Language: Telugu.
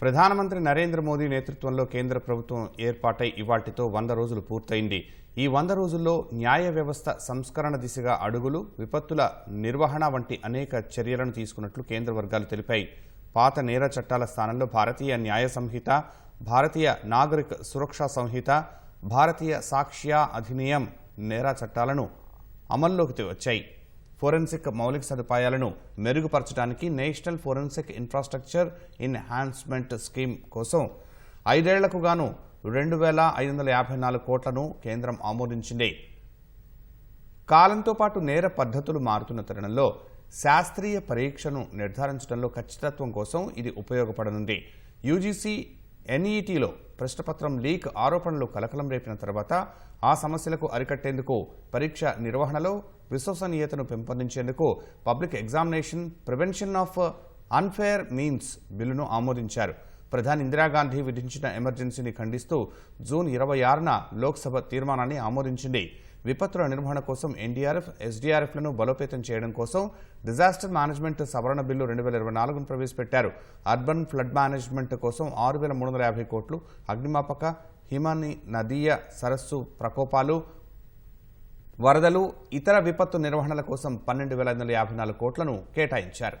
ప్రధానమంత్రి నరేంద్ర మోదీ నేతృత్వంలో కేంద్ర ప్రభుత్వం ఏర్పాటై ఇవాటితో వంద రోజులు పూర్తయింది. ఈ వంద రోజుల్లో న్యాయ వ్యవస్థ సంస్కరణ దిశగా అడుగులు విపత్తుల నిర్వహణ వంటి అనేక చర్యలను తీసుకున్నట్లు కేంద్ర వర్గాలు తెలిపాయి. పాత నేర చట్టాల స్థానంలో భారతీయ న్యాయ సంహిత భారతీయ నాగరిక సురక్షా సంహిత భారతీయ సాక్ష్య అధినియం నేర చట్టాలను అమల్లోకి వచ్చాయి. ఫోరెన్సిక్ మౌలిక సదుపాయాలను మెరుగుపరచడానికి national forensic infrastructure enhancement scheme కోసం ఐదేళ్ళకు గాను రెండు వేల ఐదు వందల యాభై నాలుగు కోట్లను కేంద్రం ఆమోదించింది. కాలంతో పాటు నేర పద్ధతులు మారుతున్న తరుణంలో శాస్త్రీయ పరీక్షను నిర్ధారించడంలో ఖచ్చితత్వం కోసం ఇది ఉపయోగపడనుంది. యూజీసీ ఎన్ఈటీలో ప్రశ్నపత్రం లీక్ ఆరోపణలు కలకలం రేపిన తర్వాత ఆ సమస్యలకు అరికట్టేందుకు పరీక్ష నిర్వహణలో విశ్వసనీయతను పెంపొందించేందుకు public examination prevention of unfair means బిల్లును ఆమోదించారు. ప్రధాని ఇందిరాగాంధీ విధించిన ఎమర్జెన్సీని ఖండిస్తూ జూన్ ఇరవై ఆరున లోక్సభ తీర్మానాన్ని ఆమోదించింది. విపత్తుల నిర్వహణ కోసం ఎన్డీఆర్ఎఫ్ ఎస్డీఆర్ఎఫ్లను బలోపేతం చేయడం కోసం డిజాస్టర్ మేనేజ్మెంట్ సవరణ బిల్లు రెండు వేల ఇరవై నాలుగును ప్రవేశపెట్టారు. అర్బన్ ఫ్లడ్ మేనేజ్మెంట్ కోసం ఆరు వేల మూడు వందల యాభై కోట్లు అగ్నిమాపక హిమాని నదీయ సరస్సు ప్రకోపాలు వరదలు ఇతర విపత్తు నిర్వహణల కోసం పన్నెండు వేల ఐదు వందల యాభై నాలుగు కోట్లను కేటాయించారు.